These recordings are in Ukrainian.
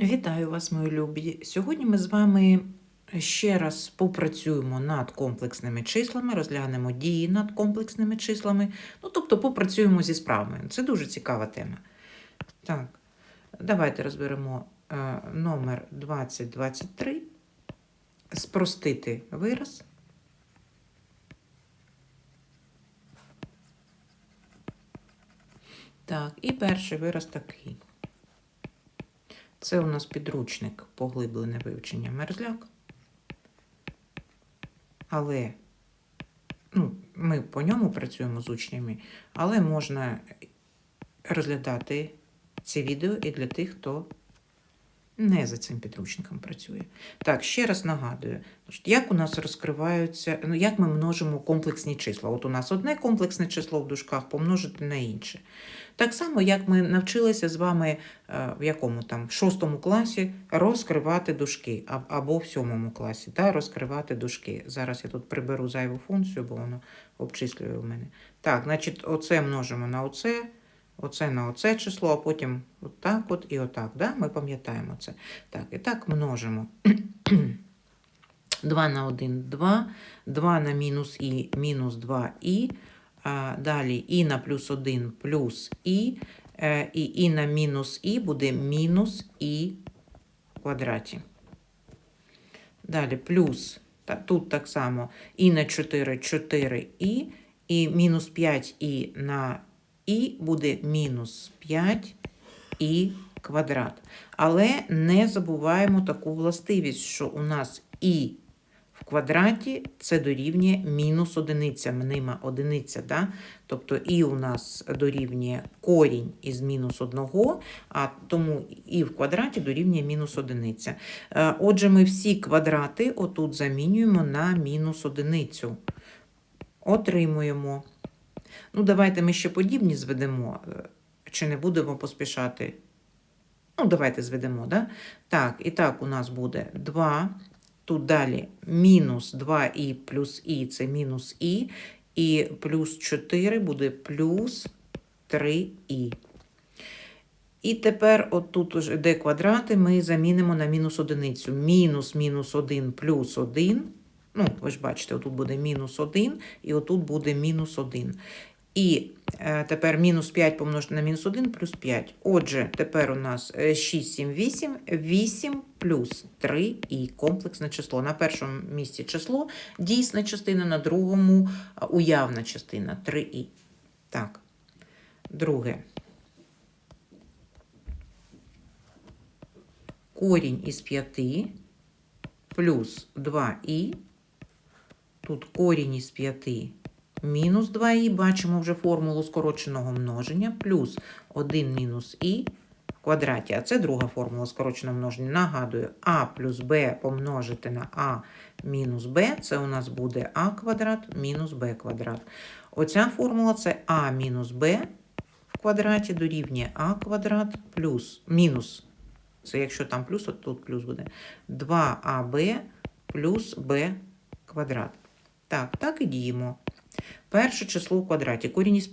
Вітаю вас, мої любі. Сьогодні ми з вами ще раз попрацюємо над комплексними числами, розглянемо дії над комплексними числами. Ну, тобто попрацюємо зі справами. Це дуже цікава тема. Так, давайте розберемо е, номер 2023. Спростити вираз. Так, і перший вираз такий. Це у нас підручник поглиблене вивчення мерзляк. Але ну, ми по ньому працюємо з учнями, але можна розглядати ці відео і для тих, хто не за цим підручником працює. Так, ще раз нагадую, як у нас розкриваються, ну, як ми множимо комплексні числа. От у нас одне комплексне число в дужках помножити на інше. Так само, як ми навчилися з вами е, в якому там в шостому класі розкривати дужки, або в сьомому класі та, розкривати дужки. Зараз я тут приберу зайву функцію, бо воно обчислює у мене. Так, значить, оце множимо на оце, оце на оце число, а потім отак от і отак. Да? Ми пам'ятаємо це. Так, і так множимо. 2 на 1 – 2, 2 на мінус і мінус 2і, а далі і на плюс 1 плюс і, е, і і на мінус і буде мінус і в квадраті. Далі плюс, та, тут так само і на 4 4 і, і мінус 5 і на і буде мінус 5 і квадрат. Але не забуваємо таку властивість, що у нас і в квадраті це дорівнює мінус одиниця, мнима одиниця. Да? Тобто і у нас дорівнює корінь із мінус одного, а тому і в квадраті дорівнює мінус одиниця. Е, Отже, ми всі квадрати отут замінюємо на мінус одиницю. Отримуємо. Ну, давайте ми ще подібні зведемо, е, чи не будемо поспішати. Ну, давайте зведемо, да? Так, і так у нас буде 2. Тут далі мінус 2і плюс і це мінус і, і плюс 4 буде плюс 3і. І тепер отут уже де квадрати ми замінимо на мінус одиницю. Мінус мінус 1 плюс 1. Ну, ви ж бачите, отут буде мінус 1, і отут буде мінус 1. І е, тепер мінус 5 помножити на мінус 1 плюс 5. Отже, тепер у нас е, 6, 7, 8, 8 плюс 3 і комплексне число. На першому місці число, дійсна частина, на другому е, уявна частина 3і. Так, друге. Корінь із 5 плюс 2і. Тут корінь із 5 мінус 2і, бачимо вже формулу скороченого множення, плюс 1 мінус і в квадраті. А це друга формула скороченого множення. Нагадую, а плюс б помножити на а мінус б, це у нас буде а квадрат мінус б квадрат. Оця формула це а мінус б в квадраті дорівнює а квадрат плюс мінус. Це якщо там плюс, то тут плюс буде 2аб плюс б квадрат. Так, так і діємо. Перше число в квадраті. Корінь із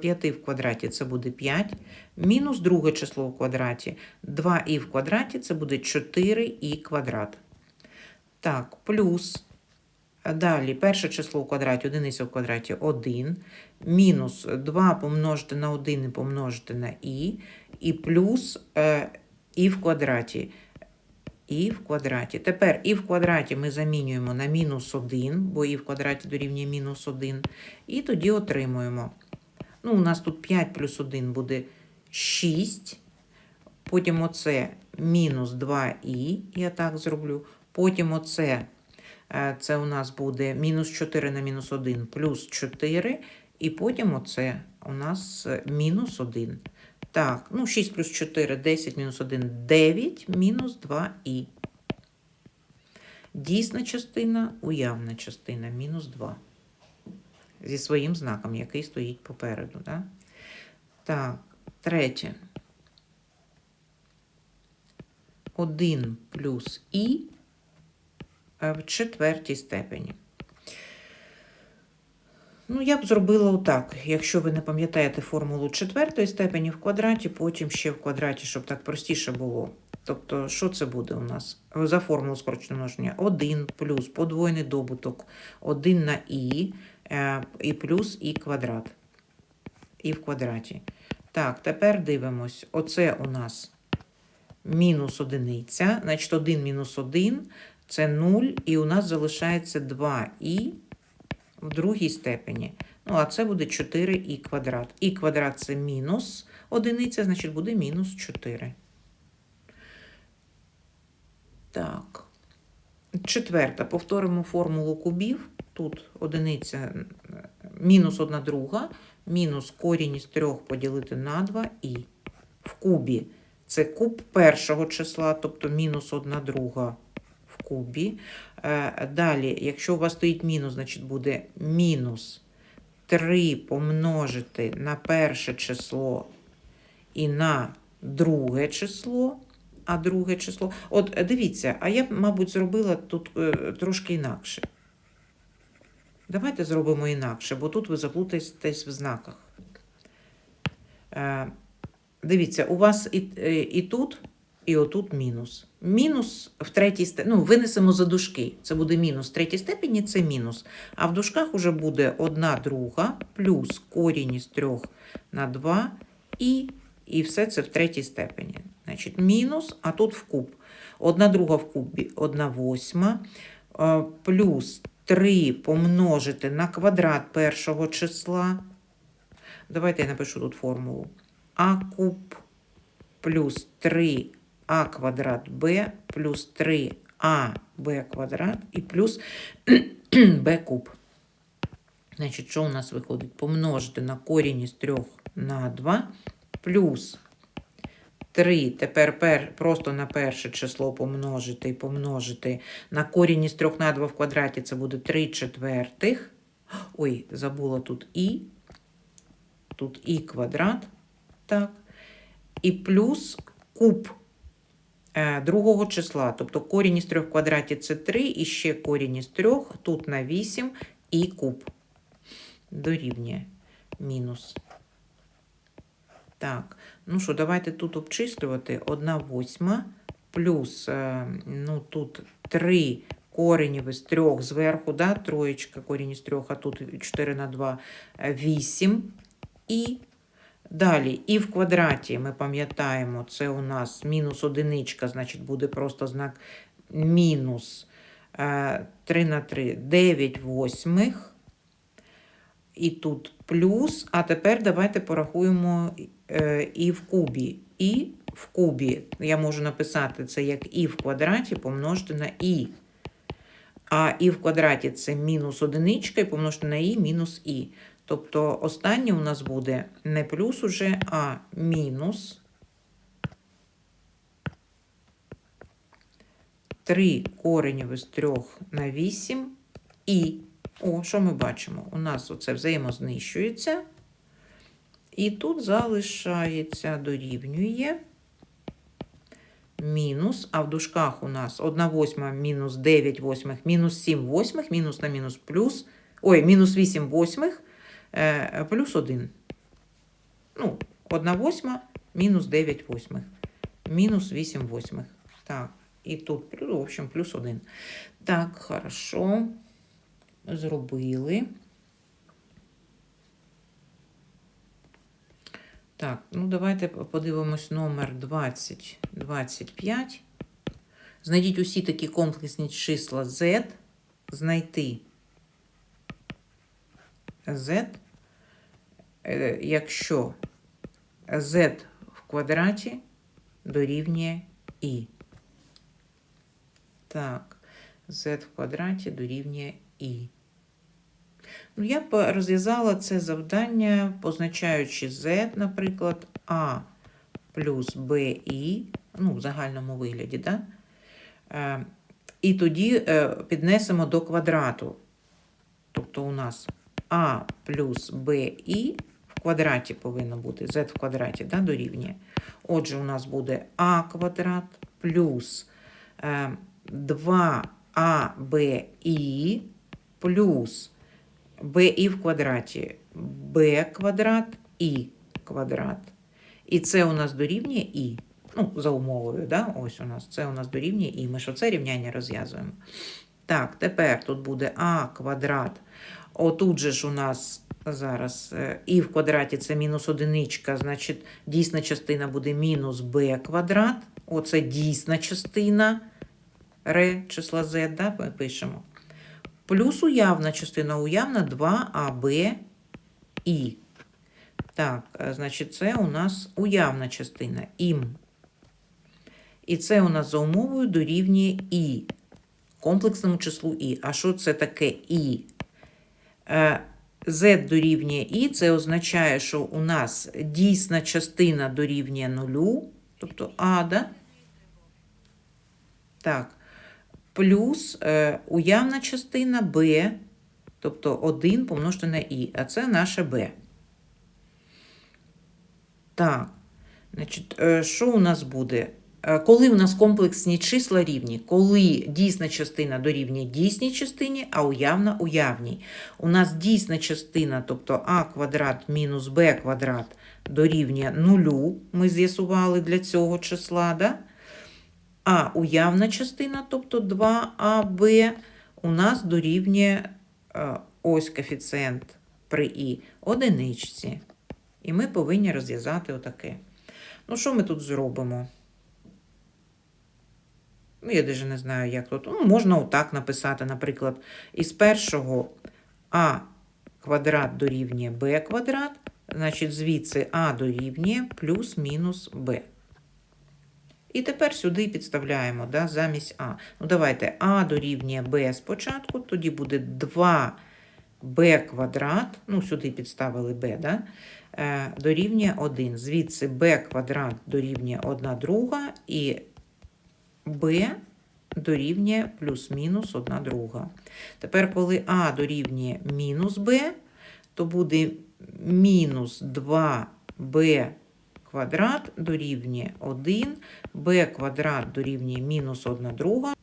5 в квадраті це буде 5. Мінус друге число в квадраті. 2і в квадраті це буде 4і квадрат. Так, плюс. Далі перше число в квадраті, одиниця в квадраті 1. Мінус 2 помножити на 1 і помножити на і. І плюс е, і в квадраті. І в квадраті. Тепер і в квадраті ми замінюємо на мінус 1, бо і в квадраті дорівнює мінус 1. І тоді отримуємо. Ну, у нас тут 5 плюс 1 буде 6. Потім оце мінус 2і, я так зроблю. Потім оце, е, це у нас буде мінус 4 на мінус 1 плюс 4. І потім оце у нас е, мінус 1. Так, ну 6 плюс 4, 10 мінус 1, 9, мінус 2і. Дійсна частина, уявна частина, мінус 2. Зі своїм знаком, який стоїть попереду. Да? Так, третє. 1 плюс і в четвертій степені. Ну, я б зробила отак. Якщо ви не пам'ятаєте формулу четвертої степені в квадраті, потім ще в квадраті, щоб так простіше було. Тобто, що це буде у нас? За формулу скороченого множення 1 плюс подвоєний добуток 1 на і, е, і плюс і квадрат. І в квадраті. Так, тепер дивимось. Оце у нас мінус одиниця. Значить, 1 мінус 1 це 0, і у нас залишається 2 і в другій степені. Ну, а це буде 4 і квадрат. І квадрат це мінус одиниця, значить буде мінус 4. Так. Четверта. Повторимо формулу кубів. Тут одиниця мінус 1 друга, мінус корінь із 3 поділити на 2 і. В кубі це куб першого числа, тобто мінус 1 друга кубі. Е, Далі, якщо у вас стоїть мінус, значить буде мінус 3 помножити на перше число і на друге число. А друге число. От е, дивіться, а я б, мабуть, зробила тут е, трошки інакше. Давайте зробимо інакше, бо тут ви заплутаєтесь в знаках. Дивіться, у вас і, і тут, і отут мінус. Мінус в третій степені, ну, винесемо за дужки. Це буде мінус в третій степені, це мінус. А в дужках уже буде 1 друга плюс корінь із 3 на 2 і, і все це в третій степені. Значить, мінус, а тут в куб. 1 друга в кубі 1 восьма плюс 3 помножити на квадрат першого числа. Давайте я напишу тут формулу. А куб плюс 3а квадрат b плюс 3аб квадрат і плюс b куб. Значить, що у нас виходить? Помножити на корінь із 3 на 2 плюс 3. Тепер пер, просто на перше число помножити і помножити на корінь із 3 на 2 в квадраті. Це буде 3 четвертих. Ой, забула тут і. Тут і квадрат. Так. І плюс куб другого числа. Тобто корінь із 3 в квадраті це 3, і ще корінь із 3, тут на 8 і куб. Дорівнює мінус. Так, ну що, давайте тут обчислювати. 1 восьма плюс, е, ну тут 3 коренів із 3 зверху, да, троєчка, корінь із 3, а тут 4 на 2, 8. І далі, і в квадраті ми пам'ятаємо, це у нас мінус одиничка, значить буде просто знак мінус е, 3 на 3, 9 восьмих. І тут плюс, а тепер давайте порахуємо е, і в кубі. І в кубі я можу написати це як і в квадраті помножити на і. А і в квадраті це мінус одиничка і помножити на і мінус і. Тобто останнє у нас буде не плюс уже, а мінус 3 коренів із 3 на 8 і. О, що ми бачимо? У нас оце взаємознищується. І тут залишається, дорівнює мінус, а в дужках у нас 1 восьма мінус 9 восьмих, мінус 7 восьмих, мінус на мінус плюс, ой, мінус 8 восьмих, плюс 1. Ну, 1 восьма мінус 9 восьмих, мінус 8 восьмих. Так, і тут, в общем, плюс 1. Так, хорошо зробили. Так, ну давайте подивимось номер 20, 25. Знайдіть усі такі комплексні числа Z, знайти Z, е, якщо Z в квадраті дорівнює І. Так, Z в квадраті дорівнює І. Ну, я б розв'язала це завдання, позначаючи z, наприклад, А плюс BI, ну, в загальному вигляді, да? Е, і тоді е, піднесемо до квадрату. Тобто у нас А плюс BI в квадраті повинно бути, z в квадраті да, дорівнює. Отже, у нас буде А квадрат плюс е, 2АБІ плюс BI в квадраті. b квадрат і квадрат. І це у нас дорівнює і. Ну, за умовою, да? ось у нас це у нас дорівнює і. Ми ж оце рівняння розв'язуємо. Так, тепер тут буде а квадрат. Отут же ж у нас зараз е, і в квадраті це мінус одиничка, значить дійсна частина буде мінус b квадрат. Оце дійсна частина ре числа z, да, пишемо. Плюс уявна частина уявна 2аб і. Так, е, значить, це у нас уявна частина ім. І це у нас за умовою дорівнює і. Комплексному числу і. А що це таке і? Е, Z дорівнює і, це означає, що у нас дійсна частина дорівнює нулю, тобто А, да? Так. Плюс е, уявна частина Б, тобто 1 помножити на І, а це наше Б. Так. Значить, е, що у нас буде? Е, Коли у нас комплексні числа рівні, коли дійсна частина дорівнює дійсній частині, а уявна уявній. У нас дійсна частина, тобто а квадрат мінус б квадрат дорівнює нулю, ми з'ясували для цього числа, да? а уявна частина, тобто 2аб, у нас дорівнює е, ось коефіцієнт при і одиничці. І ми повинні розв'язати отаке. Ну, що ми тут зробимо? Ну, я навіть не знаю, як тут. Ну, можна отак написати, наприклад, із першого а квадрат дорівнює b квадрат, значить, звідси а дорівнює плюс-мінус b. І тепер сюди підставляємо да, замість а. Ну, давайте а дорівнює b спочатку, тоді буде 2b квадрат, ну, сюди підставили b, да, е, дорівнює 1. Звідси b квадрат дорівнює 1 друга і b дорівнює плюс-мінус 1 друга. Тепер, коли а дорівнює мінус b, то буде мінус 2b квадрат дорівнює 1, b квадрат дорівнює мінус 1 друга.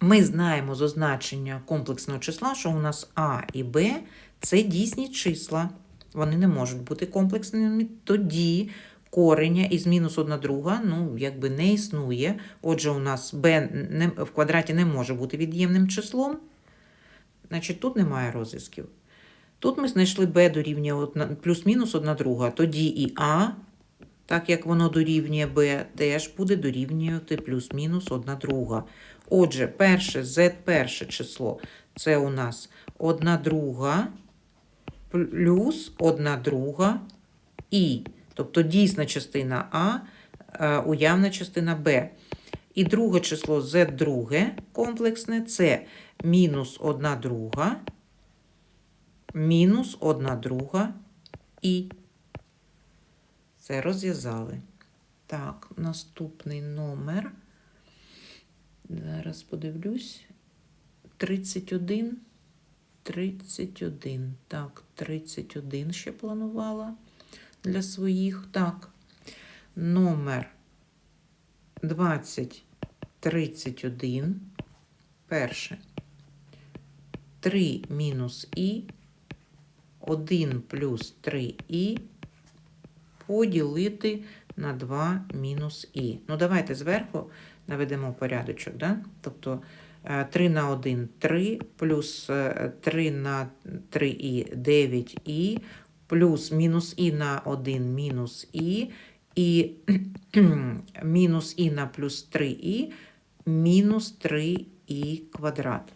Ми знаємо з означення комплексного числа, що у нас а і b – це дійсні числа. Вони не можуть бути комплексними. Тоді кореня із мінус 1 друга, ну, якби не існує. Отже, у нас b в квадраті не може бути від'ємним числом. Значить, тут немає розв'язків. Тут ми знайшли b дорівнює плюс-мінус 1 друга. Тоді і а, так як воно дорівнює b, теж буде дорівнювати плюс-мінус 1 друга. Отже, перше z перше число це у нас 1 друга плюс 1 друга і. Тобто дійсна частина А, е, уявна частина Б. І друге число z друге комплексне це мінус 1 друга, мінус 1 друга і. Це розв'язали. Так, наступний номер. Зараз подивлюсь. 31. 31. Так, 31 ще планувала для своїх. Так, номер 2031. Перше. 3 мінус і. 1 плюс 3 і поділити на 2 мінус і. Ну, давайте зверху наведемо порядочок. Да? Тобто е, 3 на 1 3, плюс е, 3 на 3 і 9 і, плюс мінус і на 1 мінус і, і мінус і на плюс 3 і, мінус 3 і квадрат.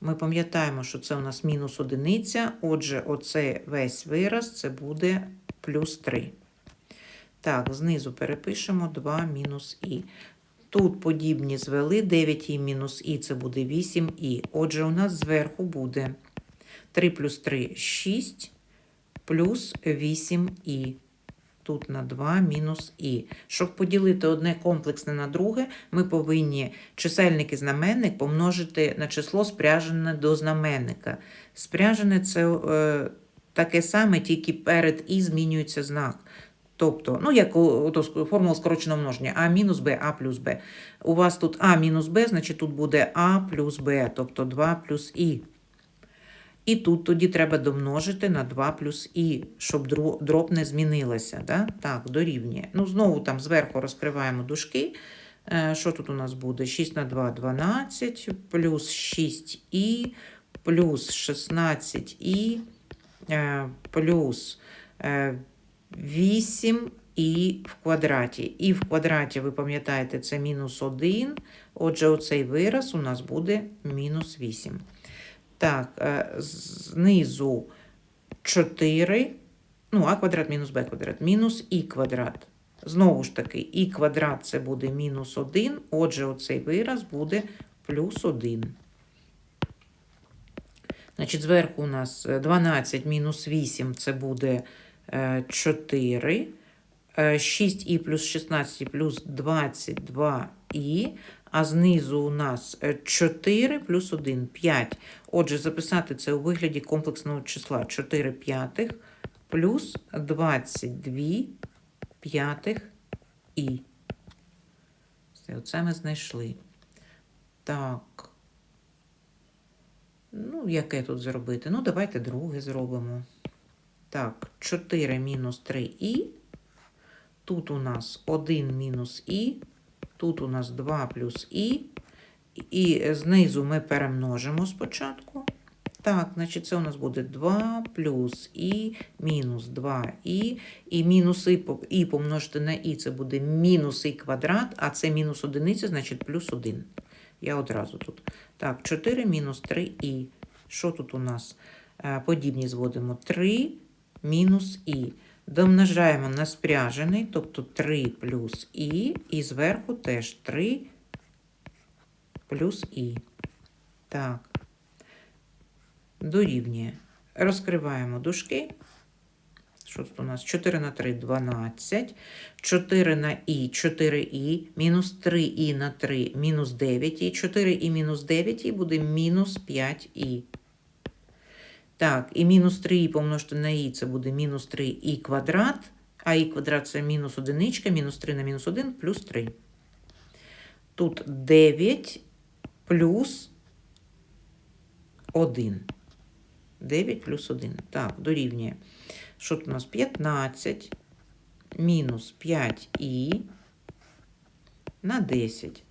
Ми пам'ятаємо, що це у нас мінус одиниця, отже, оце весь вираз це буде плюс 3. Так, знизу перепишемо 2 мінус і. Тут подібні звели 9 і мінус і це буде 8 і. Отже, у нас зверху буде 3 плюс 3 6 плюс 8 і. Тут на 2 мінус і. Щоб поділити одне комплексне на друге, ми повинні чисельник і знаменник помножити на число спряжене до знаменника. Спряжене це е, таке саме, тільки перед і змінюється знак. Тобто, ну, як ото формула скороченого множення А мінус Б, А плюс Б. У вас тут А мінус Б, значить тут буде А плюс Б, тобто 2 плюс І. І тут тоді треба домножити на 2 плюс і, щоб дроб не змінилася. Да? Так, дорівнює. Ну, знову там зверху розкриваємо дужки. Е, Що тут у нас буде? 6 на 2 – 12, плюс 6і, плюс 16і, е, плюс е, 8 і в квадраті. І в квадраті, ви пам'ятаєте, це мінус 1. Отже, оцей вираз у нас буде мінус 8. Так, е, знизу 4, ну, а квадрат мінус b квадрат, мінус і квадрат. Знову ж таки, і квадрат це буде мінус 1, отже, оцей вираз буде плюс 1. Значить, зверху у нас е, 12 мінус 8 це буде е, 4. 6і плюс 16 плюс 22і, а знизу у нас е, 4 плюс 1 – 5. Отже, записати це у вигляді комплексного числа 4 п'ятих плюс 22 п'ятих і. Все, оце ми знайшли. Так. Ну, яке тут зробити? Ну, давайте друге зробимо. Так, 4 мінус 3і. Тут у нас 1 мінус і, тут у нас 2 плюс і, і знизу ми перемножимо спочатку. Так, значить, це у нас буде 2 плюс і мінус 2 і, і мінус і, і помножити на і, це буде мінус і квадрат, а це мінус одиниця, значить плюс 1. Я одразу тут. Так, 4 мінус 3 і. Що тут у нас? Е, Подібні зводимо 3 мінус і. Домножаємо на спряжений, тобто 3 плюс і, і зверху теж 3 плюс і. Так. Дорівнює. Розкриваємо дужки. Що тут у нас? 4 на 3 – 12. 4 на і, 4і, мінус 3і на 3 – мінус 9і. 4і мінус 9і буде мінус 5і. Так, і мінус 3і помножити на і, це буде мінус 3і квадрат, а і квадрат це мінус одиничка, мінус 3 на мінус 1 плюс 3. Тут 9 плюс 1. 9 плюс 1. Так, дорівнює. Що тут у нас? 15 мінус 5і на 10.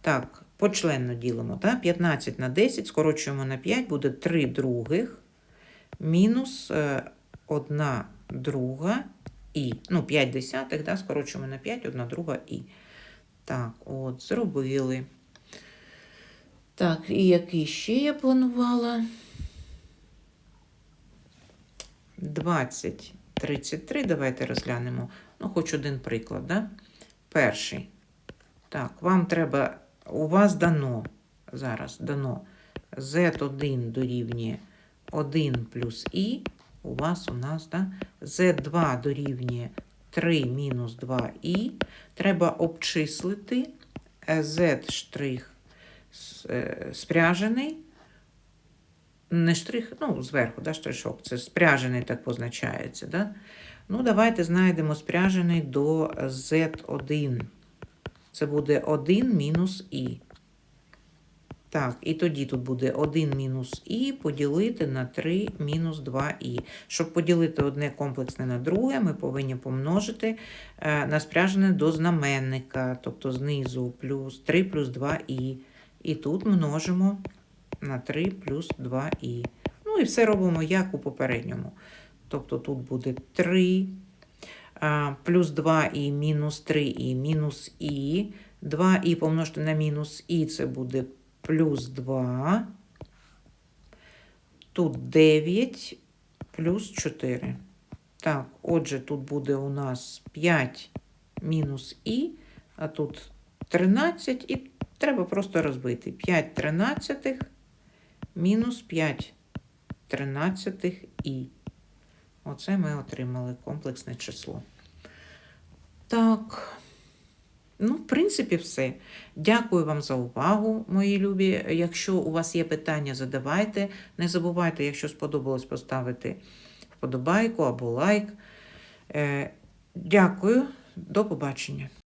Так, почленно ділимо. Так? 15 на 10, скорочуємо на 5, буде 3 других мінус 1 друга і. Ну, 5 десятих, да? скорочуємо на 5, 1 друга і. Так, от, зробили. Так, і який ще я планувала? 20, 33. Давайте розглянемо. Ну, хоч один приклад, да? Перший. Так, вам треба, у вас дано, зараз дано z1 дорівнює 1 плюс і, у вас у нас, да? z2 дорівнює 3 мінус 2і. Треба обчислити е, z штрих е, спряжений, не штрих, ну, зверху, да, штришок, це спряжений так позначається. Да? Ну, давайте знайдемо спряжений до z1. Це буде 1 мінус і. Так, і тоді тут буде 1 мінус і поділити на 3 мінус 2і. Щоб поділити одне комплексне на друге, ми повинні помножити е, на спряжене до знаменника, тобто знизу плюс 3 плюс 2і. І тут множимо на 3 плюс 2і. Ну і все робимо як у попередньому. Тобто тут буде 3 а, плюс 2і мінус 3і мінус і. 2і помножити на мінус і це буде плюс 2. Тут 9 плюс 4. Так, отже, тут буде у нас 5 мінус і, а тут 13, і треба просто розбити. 5 тринадцятих мінус 5 тринадцятих і. Оце ми отримали комплексне число. Так. Ну, в принципі, все. Дякую вам за увагу, мої любі. Якщо у вас є питання, задавайте. Не забувайте, якщо сподобалось, поставити вподобайку або лайк. Е, Дякую, до побачення.